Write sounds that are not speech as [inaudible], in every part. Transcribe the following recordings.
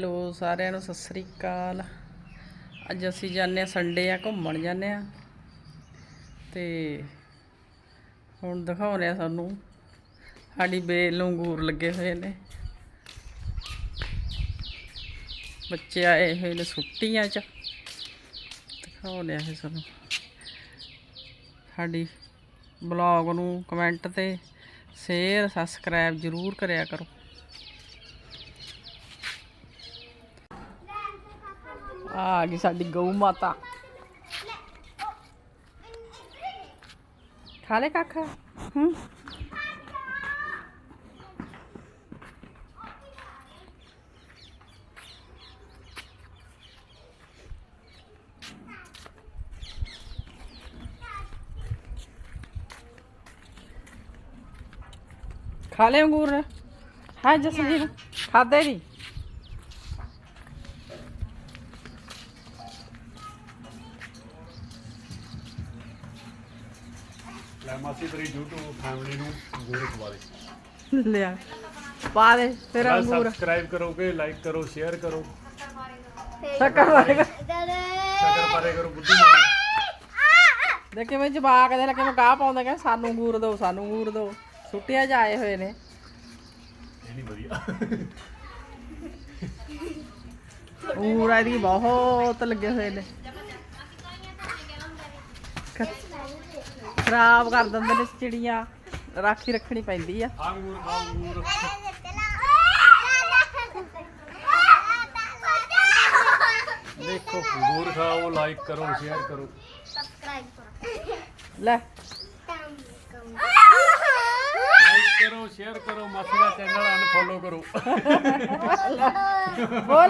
Hello, ਸਾਰਿਆਂ ਨੂੰ ਸਤਿ ਸ੍ਰੀ ਅਕਾਲ। ਅੱਜ ਅਸੀਂ ਜਾਂਦੇ ਆ ਸੰਡੇ ਆ, ਘੁੰਮਣ ਜਾਂਦੇ ਆ ਤੇ ਹੁਣ ਦਿਖਾਉਂਦੇ ਆ ਸਾਨੂੰ, ਸਾਡੀ ਬੇਲ ਨੂੰ ਅੰਗੂਰ ਲੱਗੇ ਹੋਏ ਨੇ। ਬੱਚੇ ਆਏ ਹੋਏ ਨੇ ਛੁੱਟੀਆਂ 'ਚ। ਦਿਖਾਉਂਦੇ ਆ ਇਹ ਸਾਨੂੰ। ਸਾਡੀ ਬਲੌਗ ਨੂੰ ਕਮੈਂਟ ਤੇ ਸ਼ੇਅਰ ਸਬਸਕ੍ਰਾਈਬ ਜ਼ਰੂਰ ਕਰਿਆ ਕਰੋ। ਆ ਗਈ ਸਾਡੀ ਗਊ ਮਾਤਾ। ਖਾ ਲੈ ਕੱਖ? ਹੂੰ। ਖਾ ਲੈ ਅੰਗੂਰ। ਹਾਂ ਜਸਜੀਤ ਖਾਦੇ ਨਹੀਂ ਲੈ ਮਾਸੀ ਤੇਰੀ YouTube ਫੈਮਿਲੀ ਨੂੰ ਅੰਗੂਰ ਖਵਾ ਦੇ। ਲਿਆ ਪਾ ਦੇ ਫਿਰ ਅੰਗੂਰ। ਸਬਸਕ੍ਰਾਈਬ ਕਰੋਗੇ ਲਾਈਕ ਕਰੋ ਸ਼ੇਅਰ ਕਰੋ। ਸ਼ੱਕਰ ਵਾਲੇ ਸ਼ਕਰ ਪਾਰੇ ਕਰੋ ਬੁੱਧੀ ਮਾਰੋ ਦੇਖ ਕਿਵੇਂ ਜਵਾਕ ਦੇ ਲੱਗੇ ਮੈਂ ਗਾਹ ਪਾਉਂਦੇ ਕਿ ਸਾਨੂੰ ਅੰਗੂਰ ਦਿਓ ਸਾਨੂੰ ਅੰਗੂਰ ਦਿਓ ਛੁੱਟੀਆਂ 'ਚ ਆਏ ਹੋਏ ਨੇ। ਇਹ ਨਹੀਂ ਵਧੀਆ। ਅੰਗੂਰ ਇਹਦੀ ਬਹੁਤ ਲੱਗੇ ਹੋਏ ਨੇ। ਖਰਾਬ ਕਰ ਦਿੰਦੇ ਨੇ ਚਿੜੀਆਂ ਰਾਖੀ ਰੱਖਣੀ ਪੈਂਦੀ ਆ। ਦੇਖੋ ਅੰਗੂਰ ਖਾਓ ਲਾਈਕ ਕਰੋ ਸ਼ੇਅਰ ਕਰੋ। ਲੈ। ਲਾਈਕ ਕਰੋ ਸ਼ੇਅਰ ਕਰੋ ਮਾਸੀ ਦਾ ਚੈਨਲ ਅਨਫੋਲੋ ਕਰੋ। [laughs] ਬੋਲ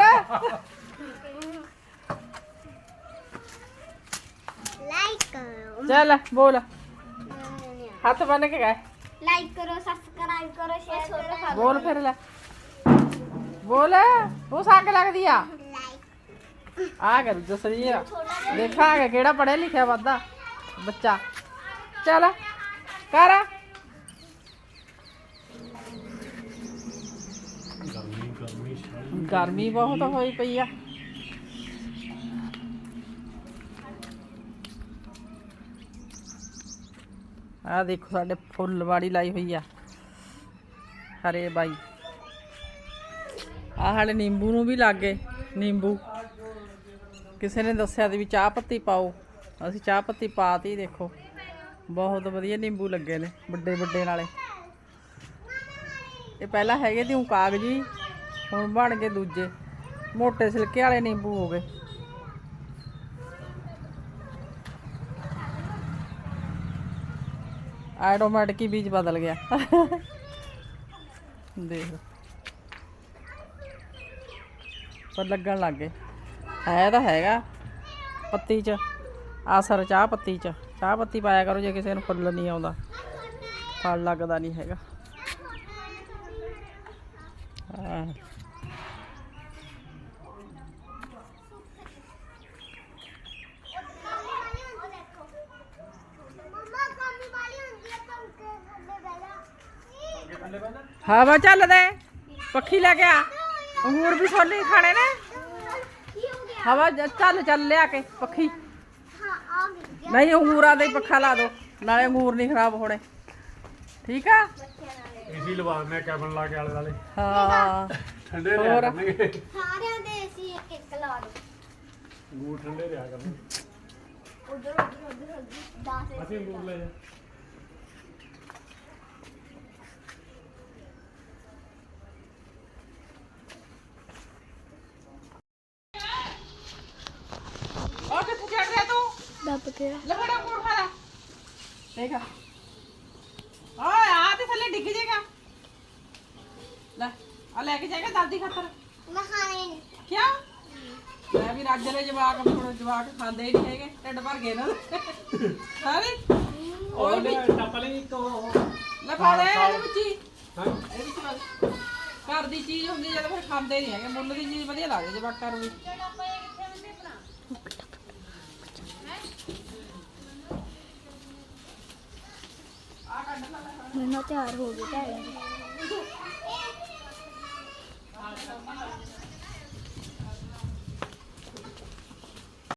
ਲਾਈਕ ਕਰੋ ਚੱਲ ਬੋਲ ਹੱਥ ਬੰਨ ਕੇ ਗਏ ਲਾਈਕ ਕਰੋ ਸਬਸਕ੍ਰਾਈਬ ਕਰੋ ਸ਼ੇਅਰ ਕਰੋ ਬੋਲ ਫਿਰ ਲੈ ਬੋਲ ਉਹ ਸੰਗ ਲੱਗਦੀ ਆ ਲਾਈਕ ਆ ਕਰ ਜਸਰੀ ਆ ਦੇਖਾਂਗੇ ਕਿਹੜਾ ਪੜਿਆ ਲਿਖਿਆ ਵੱਧਾ ਬੱਚਾ ਚੱਲ ਕਰ ਗਰਮੀ ਗਰਮੀ ਸ਼ਾਇਦ ਗਰਮੀ ਬਹੁਤ ਹੋਈ ਪਈ ਆ ਦੇਖੋ ਸਾਡੇ ਫੁੱਲਵਾੜੀ ਲਾਈ ਹੋਈ ਆ। ਹਰੇ ਬਾਈ। ਆ ਸਾਡੇ ਨਿੰਬੂ ਨੂੰ ਵੀ ਲੱਗੇ, ਨਿੰਬੂ। ਕਿਸੇ ਨੇ ਦੱਸਿਆ ਸੀ ਵੀ ਚਾਹ ਪੱਤੀ ਪਾਓ। ਅਸੀਂ ਚਾਹ ਪੱਤੀ ਪਾਤੀ, ਦੇਖੋ। ਬਹੁਤ ਵਧੀਆ ਨਿੰਬੂ ਲੱਗੇ ਨੇ, ਵੱਡੇ ਵੱਡੇ ਨਾਲੇ। ਇਹ ਪਹਿਲਾਂ ਹੈਗੇ ਤੇ ਉਹ ਕਾਗਜੀ, ਹੁਣ ਬਣ ਗਏ ਦੂਜੇ। ਮੋਟੇ ਸਿਲਕੇ ਵਾਲੇ ਨਿੰਬੂ ਹੋ ਗਏ। ਆਟੋਮੈਟਿਕ ਹੀ ਬੀਜ ਬਦਲ ਗਿਆ। ਦੇਖ। ਪਰ ਲੱਗਣ ਲੱਗ ਗਏ। ਹੈ ਤਾਂ ਹੈਗਾ। ਪੱਤੀ ਚ। ਆਸਰ ਚਾਹ ਪੱਤੀ ਚ। ਚਾਹ ਪੱਤੀ ਪਾਇਆ ਕਰੋ ਜੇ ਕਿਸੇ ਨੂੰ ਫੁੱਲ ਨਹੀਂ ਆਉਂਦਾ। ਫਲ ਲੱਗਦਾ ਨਹੀਂ ਹੈਗਾ। ਹਾਂ। ਹਵਾ ਚੱਲਦੇ ਪੱਖੀ ਲੈ ਕੇ ਆ। ਅੰਗੂਰ ਵੀ ਸੋਲੀ ਖਾਣੇ ਨੇ। ਕੀ ਹੋ ਗਿਆ ਹਵਾ ਜ- ਚੱਲ ਚੱਲ ਲਿਆ ਕੇ ਪੱਖੀ। ਹਾਂ ਆ ਗਈ ਨਹੀਂ ਅੰਗੂਰਾਂ ਦੇ ਹੀ ਪੱਖਾ ਲਾ ਦੋ। ਨਾਲੇ ਅੰਗੂਰ ਨਹੀਂ ਖਰਾਬ ਹੋਣੇ। ਠੀਕ ਆ? ਏਸੀ ਲਵਾ ਦਿੰਦੇ ਕੈਬਨ ਲਾ ਕੇ ਆਲੇ ਵਾਲੇ ਹਾਂ। ਠੰਡੇ ਹੋਰ? ਰਿਹਾ ਕਰਨਗੇ। ਸਾਰਿਆਂ ਦੇ ਅਸੀਂ ਇੱਕ ਇੱਕ ਲਾ ਦੋ। ਅੰਗੂਰ ਠੰਡੇ ਰਿਹਾ ਕਰਨਗੇ। ਉਧਰ ਉਧਰ ਉਧਰ ਉਧਰ। 10 ਅਸੀਂ ਅੰਗੂਰ ਲੈ ਜਾ ਉਹ ਕਿੱਥੇ ਚੜ ਰਿਹਾ ਤੂੰ ਦੱਬ ਕੇ ਲਫੜਾ ਅੰਗੂਰ ਖਾ ਲੈ ਦੇਖ ਓਏ ਆ ਤੇ ਥੱਲੇ ਡਿੱਗ ਜਾਏਗਾ ਲੈ ਆ ਲੈ ਕੇ ਜਾਏਗਾ ਦਾਦੀ ਖਾਤਰ ਮੈਂ ਖਾਣੇ ਨਹੀਂ ਕਿਉਂ ਮੈਂ ਵੀ ਰੱਜ ਲੈ ਜਵਾਕ ਹੁਣ ਜਵਾਕ ਖਾਂਦੇ ਹੀ ਨਹੀਂ ਹੈਗੇ ਢਿੱਡ ਭਰ ਗਏ ਨਾ ਸਾਰੇ ਉਹ ਲੈ ਟੱਪਲੀ ਕੋ ਲੈ ਖਾ ਲੈ ਇਹਦੇ ਵਿੱਚ ਹੀ ਹਾਂ ਇਹਦੇ ਵਿੱਚ ਪਾ ਦੇ। ਘਰ ਦੀ ਚੀਜ਼ ਹੁੰਦੀ ਜਦੋਂ ਫਿਰ ਖਾਂਦੇ ਨਹੀਂ ਹੈਗੇ ਮੁੱਲ ਦੀ ਚੀਜ਼ ਵਧੀਆ ਲੱਗਦੀ ਜਵਾਕਾਂ ਨੂੰ ਮੈਨੂੰ ਤਿਆਰ ਹੋ ਗਈ ਭੈਣ